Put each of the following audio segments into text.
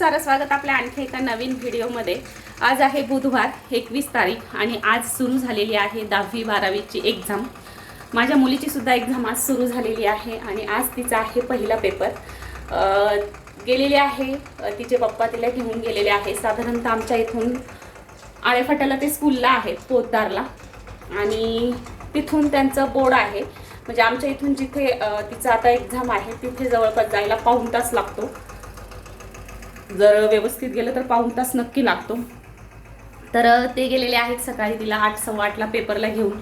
सारं स्वागत आपल्या आणखी एका नवीन व्हिडिओमध्ये. आज आहे बुधवार एकवीस तारीख आणि आज सुरू झालेली आहे दहावी बारावीची एक्झाम माझ्या मुलीची सुद्धा एक्झाम आज सुरू झालेली आहे आणि आज तिचा आहे पहिला पेपर गेलेले आहे तिचे पप्पा तिला घेऊन गेलेले आहे. साधारणतः आमच्या इथून आळेफाट्याला ते स्कूलला आहेत पोतदारला. आणि तिथून त्यांचं बोर्ड आहे. म्हणजे आमच्या इथून जिथे तिचा तिचं आता एक्झाम आहे तिथे जवळपास जायला पाऊण तास लागतो. जर व्यवस्थित गेलं तर पाऊण तास नक्की लागतो. तर ते गेलेले आहेत सकाळी तिला आठ सव्वा आठला पेपरला घेऊन.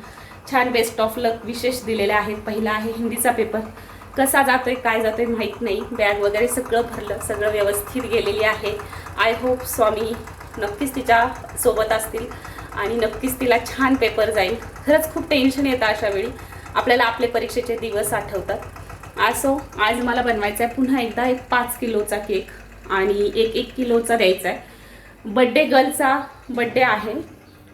छान बेस्ट ऑफ लक विशेष दिलेले आहेत. पहिला आहे हिंदीचा पेपर. कसा जातोय काय जातोय माहीत नाही. बॅग वगैरे सगळं भरलं सगळं व्यवस्थित गेलेली आहे. आय होप स्वामी नक्कीच तिच्या सोबत असतील आणि नक्कीच तिला छान पेपर जाईल. खरंच खूप टेन्शन येतं अशा वेळी. आपल्याला आपले परीक्षेचे दिवस आठवतात. असो आज मला बनवायचा आहे पुन्हा एकदा एक पाच किलोचा केक आणि एक एक किलोचा द्यायचा आहे बड्डे गर्लचा बड्डे आहे.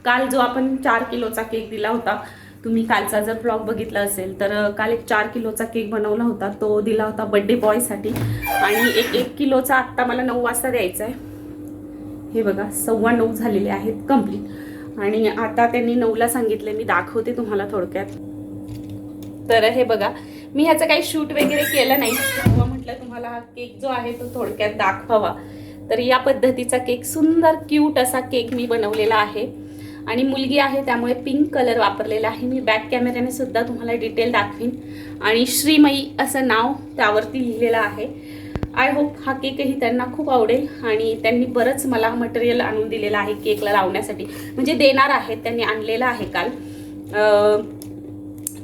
काल जो आपण चार किलोचा केक दिला होता तुम्ही कालचा जर ब्लॉग बघितला असेल तर काल एक चार किलोचा केक बनवला होता. तो दिला होता बड्डे बॉयसाठी आणि एक एक किलोचा आत्ता मला नऊ वाजता द्यायचा आहे हे बघा सव्वा नऊ झालेले आहेत कंप्लीट आणि आता त्यांनी नऊला सांगितले मी दाखवते तुम्हाला थोडक्यात. तर हे बघा मी ह्याचं काही शूट वगैरे केलं नाही. म्हटलं तुम्हाला हा केक जो आहे तो थोडक्यात दाखवावा. तर या पद्धतीचा केक सुंदर क्यूट असा केक मी बनवलेला आहे. आणि मुलगी आहे त्यामुळे पिंक कलर वापरलेला आहे. मी बॅक कॅमेऱ्याने सुद्धा तुम्हाला डिटेल दाखवीन. आणि श्रीमयी असं नाव त्यावरती लिहिलेलं आहे. आय होप हा केकही त्यांना खूप आवडेल आणि त्यांनी बरंच मला मटेरियल आणून दिलेलं आहे केकला लावण्यासाठी. म्हणजे देणार आहेत त्यांनी आणलेलं आहे काल.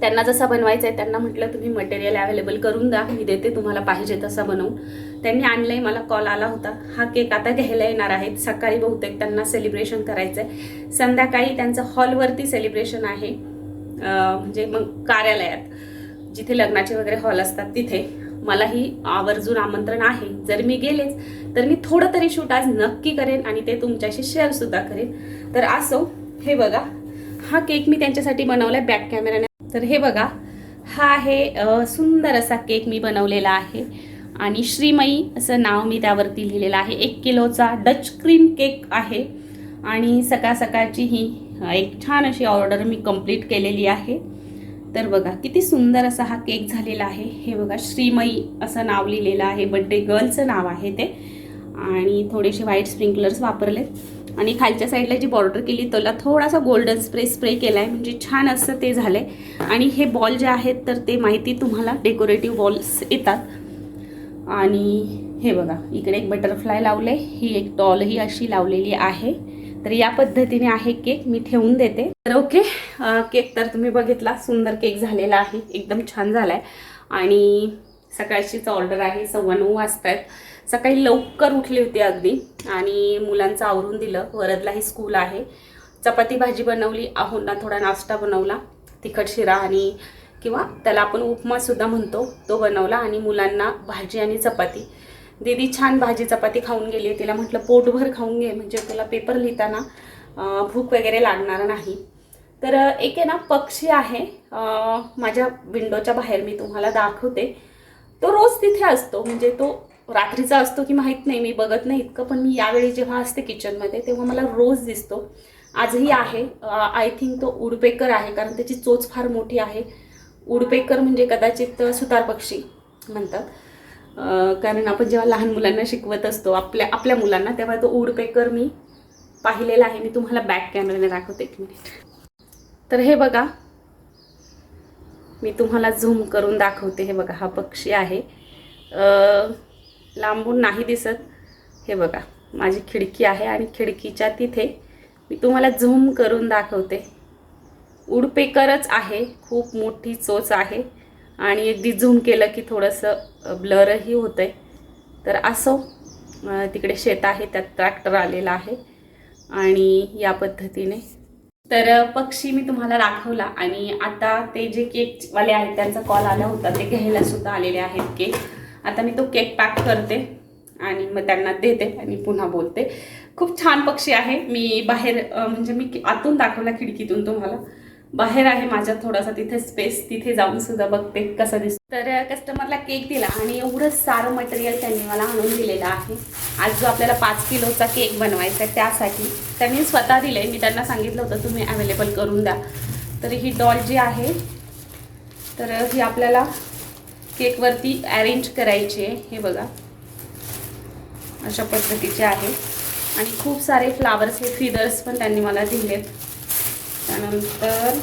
त्यांना जसा बनवायचा आहे त्यांना म्हटलं तुम्ही मटेरियल अवेलेबल करून द्या मी देते तुम्हाला पाहिजे तसा बनवून. त्यांनी आणलं आहे मला कॉल आला होता. हा केक आता घ्यायला येणार आहेत. सकाळी बहुतेक त्यांना सेलिब्रेशन करायचं आहे संध्याकाळी त्यांचं हॉलवरती सेलिब्रेशन आहे. म्हणजे मग कार्यालयात. जिथे लग्नाचे वगैरे हॉल असतात तिथे. मलाही आवर्जून आमंत्रण आहे. जर मी गेलेच तर मी थोडं तरी शूट आज नक्की करेन आणि ते तुमच्याशी शेअरसुद्धा करेन. तर असो हे बघा. हा केक मी त्यांच्यासाठी बनवलाय. बॅक कॅमेराने तर हे बघा हा आहे सुंदर असा केक मी बनवलेला आहे. आणि श्रीमयी असं नाव मी त्यावरती लिहिलेलं आहे. एक किलोचा डच क्रीम केक आहे. आणि सकाळ सकाळची ही एक छान अशी ऑर्डर मी कंप्लीट केलेली आहे. तर बघा किती सुंदर असा हा केक झालेला आहे. हे बघा श्रीमयी असं नाव लिहिलेलं आहे. बड्डे गर्लचं नाव आहे ते. आणि थोडेसे व्हाईट स्प्रिंकलर्स वापरलेत. आणि खालच्या साईडला जी बॉर्डर केली त्याला थोडासा गोल्डन स्प्रे स्प्रे केला आहे म्हणजे छान असं ते झालं आहे आणि हे बॉल जे आहेत तर ते माहिती तुम्हाला डेकोरेटिव्ह बॉल्स येतात. आणि हे बघा इकडे एक बटरफ्लाय लावले ही एक टॉलही अशी लावलेली आहे. तर या पद्धतीने आहे केक मी ठेवून देते. तर ओके केक तर तुम्ही बघितला सुंदर केक झालेला आहे. एकदम छान झाला आहे आणि सकाळचीच ऑर्डर आहे सव्वा नऊ वाजतायत. सकाळी लवकर उठली होती अगदी आणि मुलांचं आवरून दिलं. वरदलाही स्कूल आहे. चपाती भाजी बनवली आहोंना थोडा नाश्ता बनवला तिखट शिरा आणि किंवा त्याला आपण उपमासुद्धा म्हणतो तो बनवला आणि मुलांना भाजी आणि चपाती. दीदी छान भाजी चपाती खाऊन गेली तिला म्हटलं पोटभर खाऊन घे म्हणजे तुला पेपर लिहिताना भूक वगैरे लागणार नाही. तर एक आहे ना पक्षी आहे. माझ्या विंडोच्या बाहेर मी तुम्हाला दाखवते. तो रोज तिथे असतो. म्हणजे तो रात्रीचा असतो की माहीत नाही मी बघत नाही इतकं पण मी यावेळी जेव्हा असते किचनमध्ये तेव्हा मला रोज दिसतो. आजही आहे. आय थिंक तो उडपेकर आहे कारण त्याची चोच फार मोठी आहे. उडपेकर म्हणजे कदाचित सुतार पक्षी म्हणतात. कारण आपण जेव्हा लहान मुलांना शिकवत असतो आपल्या आपल्या मुलांना तेव्हा तो उडपेकर मी पाहिलेला आहे. मी तुम्हाला बॅक कॅमेऱ्याने दाखवते एक मिनिट तर हे बघा मी तुम्हाला झूम करून दाखवते. हे बघा हा पक्षी आहे. लांबून नाही दिसत. हे बघा माझी खिडकी आहे आणि खिडकीच्या तिथे मी तुम्हाला झूम करून दाखवते. उडपेकरच आहे खूप मोठी चोच आहे. आणि अगदी झूम केलं की थोडंसं ब्लरही होतं आहे तर असो तिकडे शेत आहे त्यात ट्रॅक्टर आलेला आहे. आणि या पद्धतीने तर पक्षी मी तुम्हाला दाखवला आणि आता ते जे केकवाले आहेत त्यांचा कॉल आला होता ते घ्यायला सुद्धा आलेले आहेत केक. आता मी तो केक पॅक करते आणि मग त्यांना देते आणि पुन्हा बोलते. खूप छान पक्षी आहे. मी बाहेर म्हणजे मी आतून दाखवला खिडकीतून तुम्हाला. बाहेर आहे माझ्या थोडासा तिथे स्पेस तिथे जाऊन सुद्धा बघते कसा दिसतो. तर कस्टमरला केक दिला आणि एवढं सारं मटेरियल त्यांनी मला आणून दिलेलं आहे. आज जो आपल्याला पाच किलोचा केक बनवायचा आहे त्यासाठी त्यांनी स्वतः दिले मी त्यांना सांगितलं होतं तुम्ही अवेलेबल करून द्या. तर ही डॉल जी आहे तर ही आपल्याला केकवरती अरेंज करायची आहे. हे बघा. अशा पद्धतीचे आहे. आणि खूप सारे फ्लावर्स हे फिदर्स पण त्यांनी मला दिलेत. त्यानंतर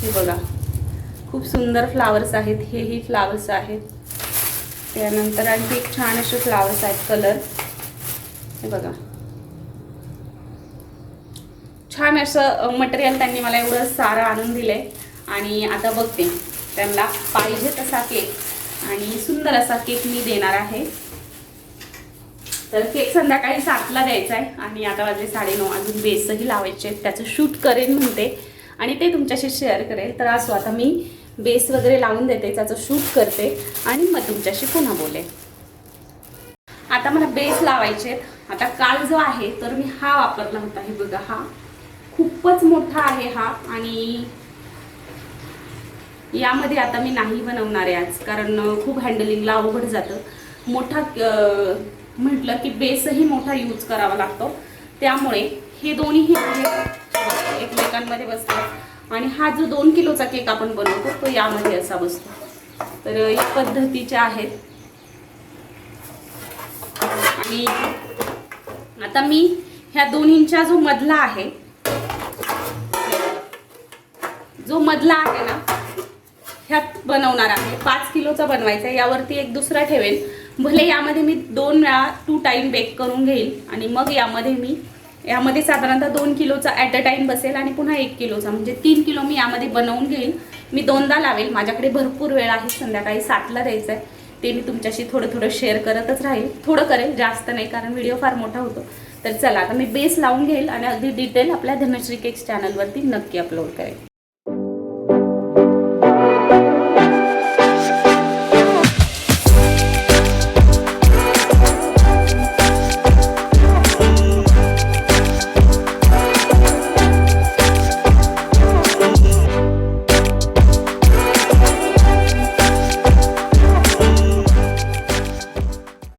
हे बघा. खूप सुंदर फ्लावर्स आहेत. हेही फ्लावर्स आहेत. त्यानंतर आणखी एक छान असे फ्लावर्स आहेत. कलर हे बघा. छान असं मटेरियल त्यांनी मला एवढं सारं आणून दिलंय. आणि आता बघते. त्यांना पाहिजे तसा केक आणि सुंदर असा केक मी देणार आहे. तर केक संध्याकाळी सातला द्यायचा आहे आणि आता वाजले साडेनऊ अजून बेसही लावायचे आहेत. त्याचं शूट करेन म्हणते आणि ते तुमच्याशी शेअर करेल. तर असो आता मी बेस वगैरे लावून देते त्याचं शूट करते आणि मग तुमच्याशी पुन्हा बोले आता मला बेस लावायचे आहेत. आता काल जो आहे तर मी हा वापरला होता. हे बघा हा खूपच मोठा आहे हा आणि यामध्ये आता मी नाही बनवणार आहे आज कारण खूप हँडलिंगला अवघड जातं. मोठा म्हटलं की बेसही मोठा यूज करावा लागतो. त्यामुळे हे दोन्हीही एकमेकांमध्ये बसतात. आणि हा जो दोन किलोचा केक आपण बनवतो तो यामध्ये असा बसतो. तर या पद्धतीच्या आहेत. आणि आता मी ह्या दोन्हींचा जो मधला आहे जो मधला आहे ना ह्यात बनवणार आहे. पाच किलोचा बनवायचा आहे. यावरती एक दुसरा ठेवेन. भले यामध्ये मी दोन वेळा टू टाईम बेक करून घेईल आणि मग यामध्ये मी यामध्ये साधारणतः दोन किलोचा ॲट अ टाईम बसेल आणि पुन्हा एक किलोचा म्हणजे तीन किलो मी यामध्ये बनवून घेईल. मी दोनदा लावेल. माझ्याकडे भरपूर वेळ आहे. संध्याकाळी सातला द्यायचं आहे ते मी तुमच्याशी थोडं थोडं शेअर करतच राहील. थोडं करेल जास्त नाही कारण व्हिडिओ फार मोठा होतो. तर चला आता मी बेस लावून घेईल आणि अगदी डिटेल आपल्या धनश्री केक्स चॅनलवरती नक्की अपलोड करेल.